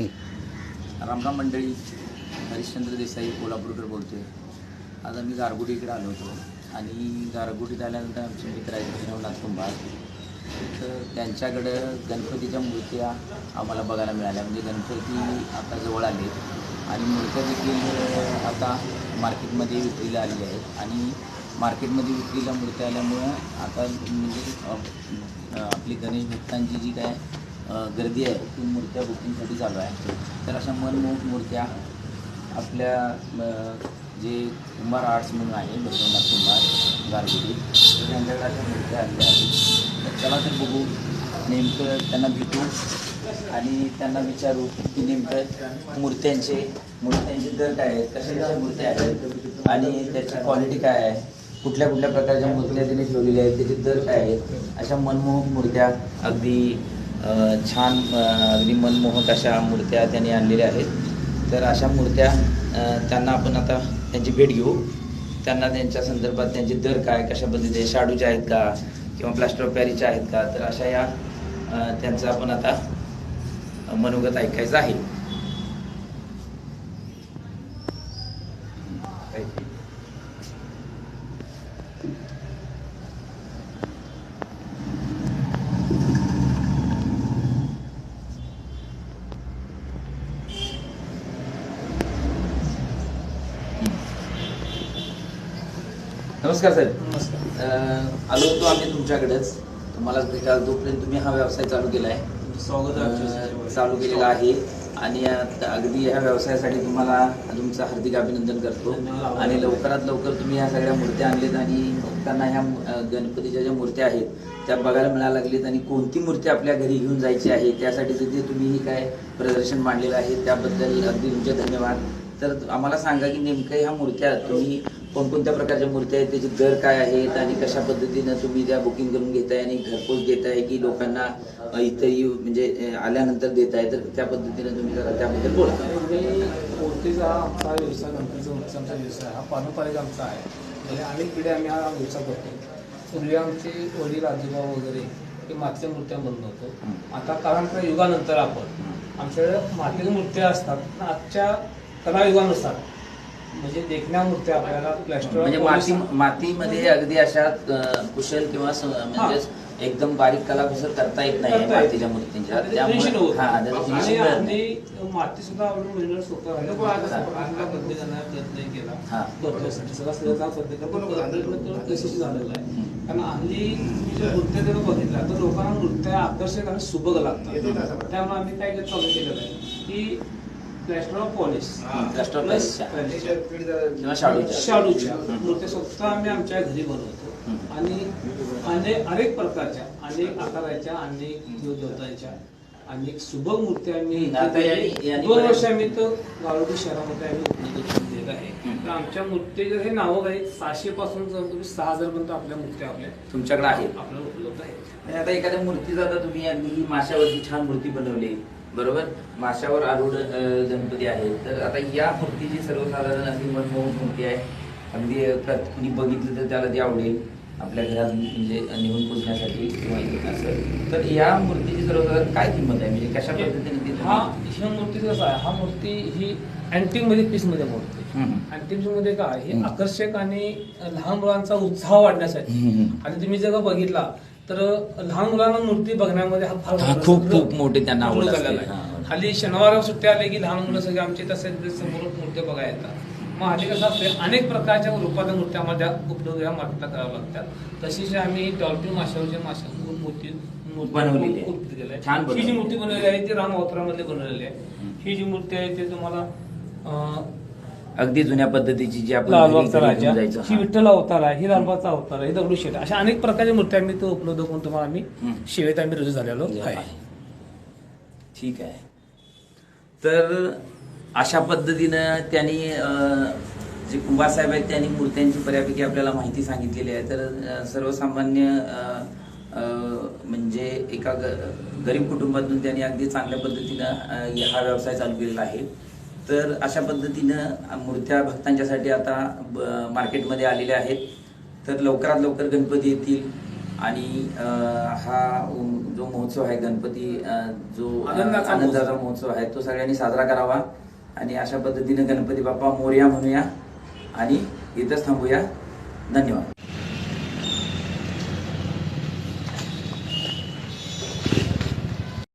रामराम मंडळी हरिश्चंद्र देसाई कोल्हापूरकर बोलतोय. आज आम्ही गारगुडीकडे आलो होतो आणि गारगुडीत आल्यानंतर आमचे मित्र आहेत विनवनाथ कुंभार तर त्यांच्याकडं गणपतीच्या मूर्त्या आम्हाला बघायला मिळाल्या. म्हणजे गणपती आता जवळ आले आणि मूर्त्या देखील आता मार्केटमध्ये विक्रीला आलेल्या आहेत. आणि मार्केटमध्ये विक्रीला मूर्त्या आल्यामुळं आता म्हणजे आपली गणेश भक्तांची जी काय गर्दी आहे. ती मूर्त्या बुकिंगसाठी चालू आहे. तर अशा मनमोहक मूर्त्या आपल्या जे कुंभार आर्ट्स म्हणून आहे बसवनाथ कुंभार गारगुडी त्यांच्याकडे अशा मूर्त्या आलेल्या आहेत. तर चला तर बघू नेमकं त्यांना भेटू आणि त्यांना विचारू की नेमकं मूर्त्यांचे मूर्त्यांचे दर काय आहेत कशा कशा मूर्त्या आहेत आणि त्याची क्वालिटी काय आहे कुठल्या कुठल्या प्रकारच्या मूर्त्या त्यांनी ठेवलेल्या आहेत त्याचे दर काय आहेत अशा मनमोहक मूर्त्या अगदी छान अगदी मनमोहक अशा मूर्त्या त्यांनी आणलेल्या आहेत. तर अशा मूर्त्या त्यांना आपण आता त्यांची भेट घेऊ. त्यांना त्यांच्या संदर्भात त्यांचे दर काय कशा पद्धतीचे शाडूचे आहेत का किंवा प्लास्टर ऑफ पॅरीचे आहेत का? तर अशा या त्यांचं आपण आता मनोगत ऐकायचं आहे. नमस्कार साहेब. आलो होतो आम्ही तुमच्याकडेच. तुम्हाला भेटायला तोपर्यंत तुम्ही हा व्यवसाय चालू केला आहे स्वागत. चालू केलेला आहे. आणि अगदी ह्या व्यवसायासाठी तुम्हाला तुमचं हार्दिक अभिनंदन करतो. आणि लवकरात लवकर तुम्ही ह्या सगळ्या मूर्त्या आणल्यात आणि भक्तांना ह्या गणपतीच्या ज्या मूर्त्या आहेत त्या बघायला मिळायला लागलीत. आणि कोणती मूर्ती आपल्या घरी घेऊन जायची आहे त्यासाठी जे तुम्ही हे काय प्रदर्शन मांडलेलं आहे त्याबद्दल अगदी तुमचे धन्यवाद. तर आम्हाला सांगा की नेमकं ह्या मूर्त्या तुम्ही कोणकोणत्या प्रकारच्या मूर्त्या आहेत त्याचे दर काय आहेत आणि कशा पद्धतीनं तुम्ही त्या बुकिंग करून घेताय आणि घरपोच देताय की लोकांना अ, इथं येऊ म्हणजे आल्यानंतर देताय तर त्या पद्धतीनं तुम्ही जरा त्याबद्दल बोला. मूर्तीचा हा आमचा व्यवसाय गणपतीचा मूर्तीचा आमचा व्यवसाय हा पारंपरिक आमचा आहे. म्हणजे अनेक पिढ्या आम्ही हा व्यवसाय करतो पूर्वी आमचे वडील आजोबा वगैरे हे मातीच्या मूर्त्या बनवत होतो. हं. आता काळांतरा युगानंतर आपण आमच्याकडे मातीच्या मूर्त्या असतात. आजच्या कलायुगानुसार म्हणजे देखण्या मूर्त्या आपल्याला प्लॅस्टर म्हणजे माती मातीमध्ये अगदी अशा कुशल किंवा स- म्हणजे एकदम बारीक कलाकुसर करता येत नाही करता येत. मातीच्या मूर्तींच्या त्यामुळे. हा. हल्ली माती सुद्धा आपण मिळणं सोपं करण्याचा प्रयत्न केला हा. केला. झालेला आहे. कारण हल्ली नृत्य जर बघितलं तर लोकांना नृत्य आकर्षक आणि सुबक लागतात त्यामुळे आम्ही काय चालू केलेलं आहे की plaster of polish Plaster of Paris च्या. किंवा शाडूच्या शाडूच्या हम्म. मूर्त्या स्वतः आम्ही आमच्या घरी बनवतो. आणि अनेक अनेक प्रकारच्या अनेक आकाराच्या अनेक देवदेवतांच्या अनेक सुबक मूर्त्या आम्ही दोन वर्ष आम्ही तर गाळोटी शहरामध्ये आम्ही उपलब्ध आहे. तर आमच्या मूर्तीचे हे नावं आहेत सहाशे पासून जर तुम्ही सहा हजार पर्यंत आपल्या मूर्त्या आपल्या तुमच्याकडे आहेत. आपल्याला उपलब्ध आणि आता एखाद्या मूर्तीचा आता तुम्ही अगदी माशावरची छान मूर्ती बनवली. बरोबर? माशावर आरूढ गणपती आहे तर आता या मूर्तीची सर्वसाधारण अगदी मनमोहक मूर्ती आहे. अगदी कुणी बघितलं तर त्याला ती आवडेल. आपल्या घरात म्हणजे नेऊन पुजण्यासाठी किंवा असं. तर या मूर्तीची सर्वसाधारण काय किंमत आहे? म्हणजे कशा पद्धतीने ती हा ह्या मूर्ती कसं आहे हा मूर्ती ही अँटिकमध्ये पीसमध्ये मूर्ती काय? हे. आकर्षक आणि लहान मुलांचा उत्साह वाढण्यासाठी. आणि तुम्ही जर बघितला तर लहान मुलांना मूर्ती बघण्यामध्ये हा फार खूप- खूप मोठी त्यांना आवड. हल्ली शनिवार सुट्ट्या आले की लहान मुलं सगळे आमचे तसे समोर मूर्त्या बघायला येतात. मग हल्ली कसं असते अनेक प्रकारच्या रूपाच्या मूर्त्या आम्हाला उपलब्ध या मातीला कराव्या लागतात. तशीच आम्ही डॉल्फिन माशावरच्या माशा मूर्ती मूर्ती बनवलेली ही जी. मूर्ती बनवलेली आहे ती राम अवतारामध्ये बनवलेली आहे. ही जी मूर्ती आहे ती तुम्हाला अगदी जुन्या पद्धतीची जी आपण लाल घरी- घरी अवताराच्या घेऊन जायचो. हा. विठ्ठल अवतार आहे ही लालबागचा अवतार आहे दगडूशेठ. अशा अनेक प्रकारच्या मूर्त्या आम्ही तो उपलब्ध करून तुम्हाला आम्ही हम्म. शिवेत आम्ही रुजू झालेलो आहे. ठीक आहे. तर अशा पद्धतीनं त्यांनी अं, जे कुंभार साहेब आहेत त्यांनी मूर्त्यांची बऱ्यापैकी आपल्याला माहिती सांगितलेली आहे. तर अं, सर्वसामान्य अं, अं, म्हणजे एका ग- गरीब कुटुंबातून त्यांनी अगदी चांगल्या पद्धतीनं अं, हा व्यवसाय चालू केलेला आहे. तर अशा पद्धतीनं मूर्त्या भक्तांच्यासाठी आता ब- मार्केटमध्ये आलेल्या आहेत. तर लवकरात लवकर गणपती येतील आणि हा जो महोत्सव आहे गणपती जो आनंदाचा महोत्सव आहे तो सगळ्यांनी साजरा करावा आणि अशा पद्धतीने गणपती बाप्पा मोर्या म्हणूया आणि इथंच थांबूया. धन्यवाद.